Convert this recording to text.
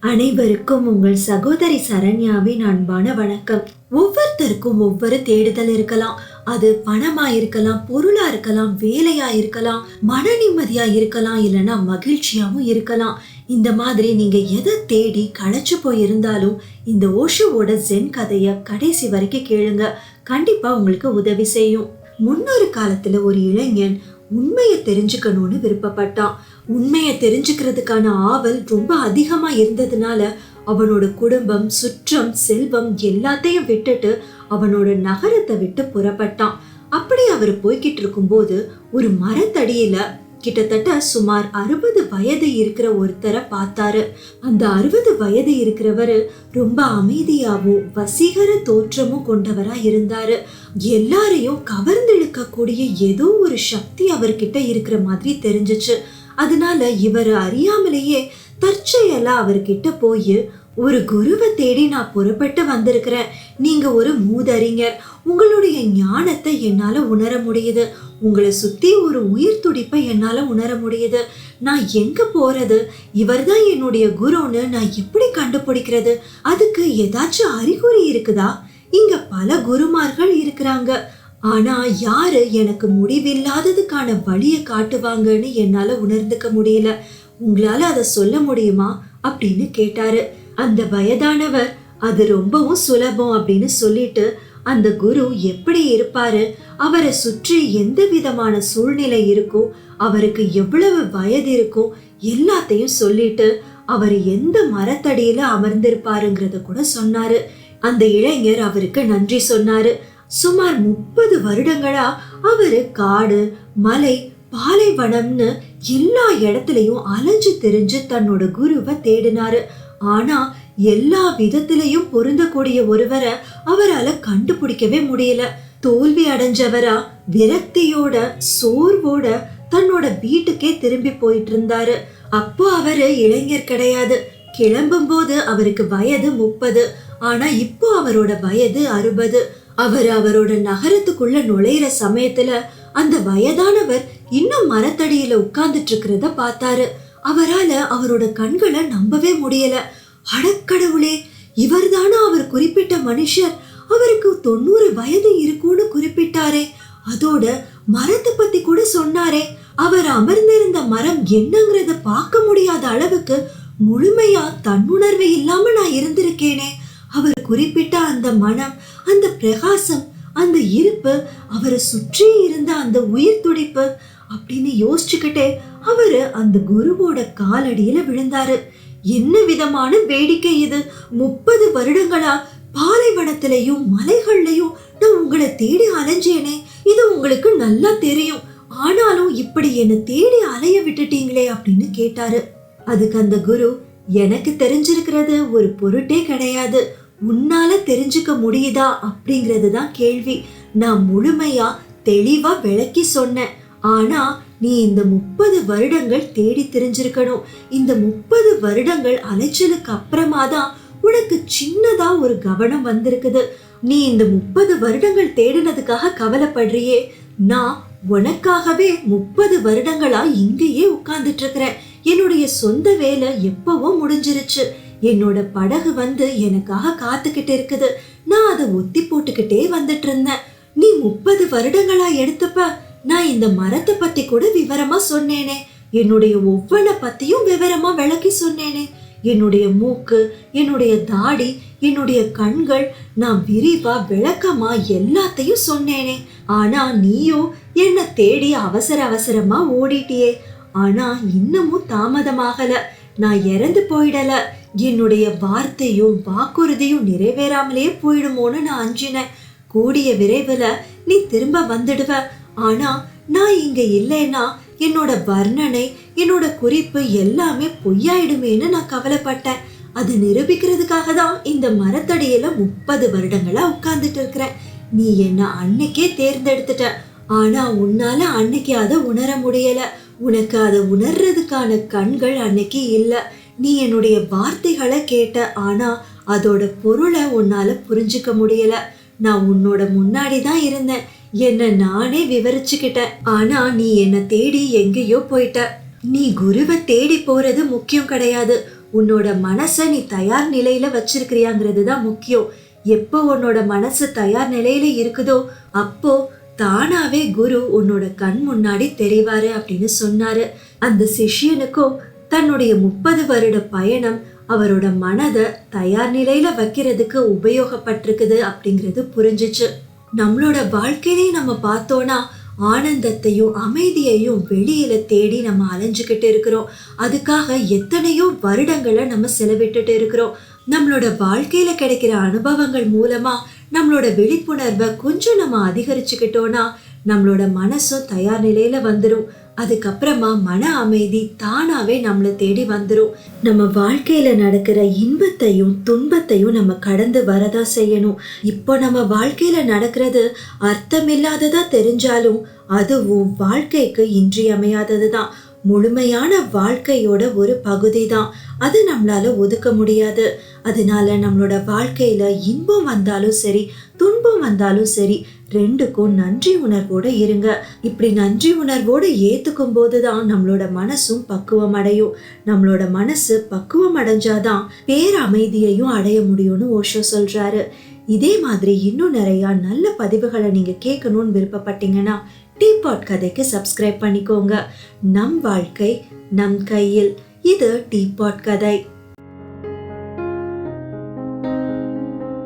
அனைவருக்கும் உங்கள் சகோதரி சரண்யாவின் அன்பான வணக்கம். ஒவ்வொருத்தருக்கும் ஒவ்வொரு தேடுதல் இருக்கலாம். அது பணமா இருக்கலாம் பொருளா இருக்கலாம் வேலையா இருக்கலாம் மன நிம்மதியா இருக்கலாம் இல்லைன்னா மகிழ்ச்சியாவும் இருக்கலாம். இந்த மாதிரி நீங்க எதை தேடி களைச்சு போயிருந்தாலும் இந்த ஓஷுவோட ஜென் கதைய கடைசி வரைக்கும் கேளுங்க. கண்டிப்பா உங்களுக்கு உதவி செய்யும். முன்னொரு காலத்துல ஒரு இளைஞன் உண்மையை தெரிஞ்சுக்கணும்னு விருப்பப்பட்டான். உண்மையை தெரிஞ்சுக்கிறதுக்கான ஆவல் ரொம்ப அதிகமாக இருந்ததுனால அவனோட குடும்பம் சுற்றம் செல்வம் எல்லாத்தையும் விட்டுட்டு அவனோட நகரத்தை விட்டு புறப்பட்டான். அப்படி அவர் போய்கிட்டு இருக்கும்போது ஒரு மரத்தடியில கிட்டத்தட்ட சுமார் அறுபது வயது இருக்கிற ஒருத்தரை பார்த்தாரு. அந்த அறுபது வயது இருக்கிறவரு ரொம்ப அமைதியாகவும் வசீகர தோற்றமும் கொண்டவரா இருந்தாரு. எல்லாரையும் கவர்ந்தெழுக்கக்கூடிய ஏதோ ஒரு சக்தி அவர்கிட்ட இருக்கிற மாதிரி தெரிஞ்சுச்சு. அதனால இவர் அறியாமலேயே தற்செயலா அவர்கிட்ட போய் ஒரு குருவை தேடி நான் புறப்பட்டு வந்திருக்கிறேன். நீங்க ஒரு மூதறிஞர். உங்களுடைய ஞானத்தை என்னால உணர முடியுது. உங்களை சுற்றி ஒரு உயிர் துடிப்பை என்னால் உணர முடியுது. நான் எங்கே போகிறது இவர் இவர்தான் என்னுடைய குருன்னு நான் எப்படி கண்டுபிடிக்கிறது? அதுக்கு ஏதாச்சும் அறிகுறி இருக்குதா? இங்கே பல குருமார்கள் இருக்கிறாங்க. ஆனா யாரு எனக்கு முடிவில்லாததுக்கான வழியை காட்டுவாங்கன்னு என்னால உணர்ந்துக்க முடியல. உங்களால அதை சொல்ல முடியுமா? அப்படின்னு கேட்டாரு. அந்த வயதானவர் அது ரொம்பவும் சுலபம் அப்படின்னு சொல்லிட்டு அந்த குரு எப்படி இருப்பாரு? அவரை சுற்றி எந்த விதமான சூழ்நிலை இருக்கும் அவருக்கு எவ்வளவு வயது இருக்கும் எல்லாத்தையும் சொல்லிட்டு அவர் எந்த மரத்தடியில அமர்ந்திருப்பாருங்கிறத கூட சொன்னாரு. அந்த இளைஞர் அவருக்கு நன்றி சொன்னாரு. சுமார் முப்பது வருடங்களா அவரு காடு மலை பாலைவனம்னு எல்லா இடத்துலயும் அலைஞ்சு தெரிஞ்சு தன்னோட குருவை தேடினாரு. ஆனா எல்லா விதத்திலையும் பொருந்தக்கூடிய ஒருவரை அவரால கண்டுபிடிக்கவே முடியல. தோல்வி அடைஞ்சவரா விரக்தியோட சோர்வோட தன்னோட வீட்டுக்கே திரும்பி போயிட்டு இருந்தாரு அப்போ அவரு இளைஞர் கிடையாது. கிளம்பும் போது அவருக்கு வயது முப்பது. ஆனா இப்போ அவரோட வயது அறுபது. அவர் அவரோட நகரத்துக்குள்ள நுழையிற சமயத்துல அந்த வயதானவர் இன்னும் மரத்தடியில உட்கார்ந்துட்டு இருக்கிறத பார்த்தாரு. அவரால அவரோட கண்களை நம்பவே முடியல. அடக்கடவுளே இவர்தானா அவர் குறிப்பிட்ட மனுஷர்? அவருக்கு தொண்ணூறு வயது இருக்கும்னு குறிப்பிட்டாரே. அதோட மரத்தை பத்தி கூட சொன்னாரே. அவர் அமர்ந்திருந்த மரம் என்னங்கிறத பார்க்க முடியாத அளவுக்கு முழுமையா தன்னுணர்வு இல்லாம நான் இருந்திருக்கேனே. அவர் குறிப்பிட்ட அந்த மனம் அந்த பிரகாசம் அந்த இருப்பு அவரை சுற்றி இருந்த அந்த உயிர் துடிப்பு அப்படின்னு யோசிச்சுக்கிட்டே அவரு அந்த குருவோட காலடியில விழுந்தாரு. என்ன விதமான வேடிக்கை இது? முப்பது வருடங்களா பாலைவனத்திலையும் மலைகள்லையும் நான் உங்களை தேடி அலைஞ்சேனே. இது உங்களுக்கு நல்லா தெரியும். ஆனாலும் இப்படி என்னை தேடி அலைய விட்டுட்டீங்களே அப்படின்னு கேட்டாரு. அதுக்கு அந்த குரு எனக்கு தெரிஞ்சிருக்கிறது ஒரு பொருட்டே கிடையாது. உன்னால தெரிஞ்சுக்க முடியுதா? அப்படிங்கிறது தான் கேள்வி. நான் முழுமையா தெளிவா விளக்கி சொன்னேன். ஆனா நீ இந்த முப்பது வருடங்கள் தேடி தெரிஞ்சிருக்கணும். இந்த முப்பது வருடங்கள் அலைச்சலுக்கு அப்புறமா தான் உனக்கு சின்னதா ஒரு கவனம் வந்திருக்குது. நீ இந்த முப்பது வருடங்கள் தேடினதுக்காக கவலைப்படுறியே. நான் உனக்காகவே முப்பது வருடங்களா இங்கேயே உட்கார்ந்துட்டு இருக்கிறேன் என்னுடைய சொந்த வேலை எப்பவோ முடிஞ்சிருச்சு. என்னோட படகு வந்து எனக்காக காத்துக்கிட்டு இருக்குது. நான் அதை ஒத்தி போட்டுக்கிட்டே வந்துட்டு இருந்தேன் நீ முப்பது வருடங்களா எடுத்தப்ப நான் இந்த மரத்தை பத்தி கூட விவரமா சொன்னேனே. என்னுடைய ஒவ்வொன்றை பத்தியும் விவரமா விளக்கி சொன்னேனே. என்னுடைய மூக்கு என்னுடைய தாடி என்னுடைய கண்கள் நான் விரிவா விளக்கமா எல்லாத்தையும் சொன்னேனே. ஆனா நீயோ என்னை தேடி அவசர அவசரமா ஓடிட்டியே. ஆனா இன்னமும் தாமதமாகல. நான் இறந்து போயிடல. என்னுடைய வார்த்தையும் வாக்குறுதியும் நிறைவேறாமலே போயிடுமோன்னு நான் அஞ்சினேன். கூடிய விரைவில் நீ திரும்ப வந்துடுவ. ஆனா நான் இங்க இல்லைன்னா என்னோட வர்ணனை என்னோட குறிப்பு எல்லாமே பொய்யாயிடுமேன்னு நான் கவலைப்பட்டேன். அதை நிரூபிக்கிறதுக்காக தான் இந்த மரத்தடியில முப்பது வருடங்களா உட்கார்ந்துட்டு இருக்கிறேன். நீ என்ன அன்னைக்கே தேர்ந்தெடுத்துட்ட. ஆனா உன்னால அன்னைக்கு அதை உணர முடியல. உனக்கு அதை உணர்றதுக்கான கண்கள் அன்னைக்கு இல்லை. நீ என்னுடைய வார்த்தைகளை கேட்ட ஆனா அதோட பொருளை உன்னால புரிஞ்சுக்க முடியல. நான் உன்னோட முன்னாடி தான் இருந்தேன். என்னை நானே விவரிச்சுக்கிட்டேன். ஆனா நீ என்னை தேடி எங்கேயோ போயிட்ட. நீ குருவை தேடி போறது முக்கியம் கிடையாது. உன்னோட மனசை நீ தயார் நிலையில வச்சிருக்கிறியாங்கிறது தான் முக்கியம். எப்போ உன்னோட மனசு தயார் நிலையில இருக்குதோ அப்போ தானாவே குரு உன்னோட கண் முன்னாடி தெரிவாரு அப்படின்னு சொன்னாரு. அந்த சிஷ்யனுக்கும் தன்னுடைய முப்பது வருட பயணம் அவரோட மனதை தயார் நிலையில வைக்கிறதுக்கு உபயோகப்பட்டிருக்குது அப்படிங்கிறது புரிஞ்சுச்சு. நம்மளோட வாழ்க்கையிலையும் நம்ம பார்த்தோன்னா ஆனந்தத்தையும் அமைதியையும் வெளியில தேடி நம்ம அலைஞ்சுக்கிட்டு இருக்கிறோம். அதுக்காக எத்தனையோ வருடங்களை நம்ம செலவிட்டுட்டு இருக்கிறோம். நம்மளோட வாழ்க்கையில கிடைக்கிற அனுபவங்கள் மூலமா நம்மளோட விழிப்புணர்வை கொஞ்சம் நம்ம அதிகரிச்சுக்கிட்டோன்னா நம்மளோட மனசும் தயார் நிலையில வந்துடும் அதுக்கப்புறமா மன அமைதி தானாகவே நம்மளை தேடி வந்துடும் நம்ம வாழ்க்கையில் நடக்கிற இன்பத்தையும் துன்பத்தையும் நம்ம கடந்து வரதா செய்யணும். இப்போ நம்ம வாழ்க்கையில் நடக்கிறது அர்த்தமில்லாததாக தெரிஞ்சாலும் அதுவும் வாழ்க்கைக்கு இன்றியமையாதது தான் முழுமையான வாழ்க்கையோட ஒரு பகுதி தான் அது நம்மளால ஒதுக்க முடியாது. அதனால நம்மளோட வாழ்க்கையில இன்பம் வந்தாலும் சரி துன்பம் வந்தாலும் சரி ரெண்டுக்கும் நன்றி உணர்வோட இருங்க. இப்படி நன்றி உணர்வோட ஏத்துக்கும் போதுதான் நம்மளோட மனசும் பக்குவம் அடையும். நம்மளோட மனசு பக்குவம் அடைஞ்சாதான் பேரமைதியையும் அடைய முடியும்னு ஓஷோ சொல்றாரு. இதே மாதிரி இன்னும் நிறையா நல்ல பதிவுகளை நீங்கள் கேட்கணும்னு விருப்பப்பட்டீங்கன்னா டீபாட் கதைக்கு சப்ஸ்கிரைப் பண்ணிக்கோங்க. நம் வாழ்க்கை நம் கையில். இது டீபாட் கதை.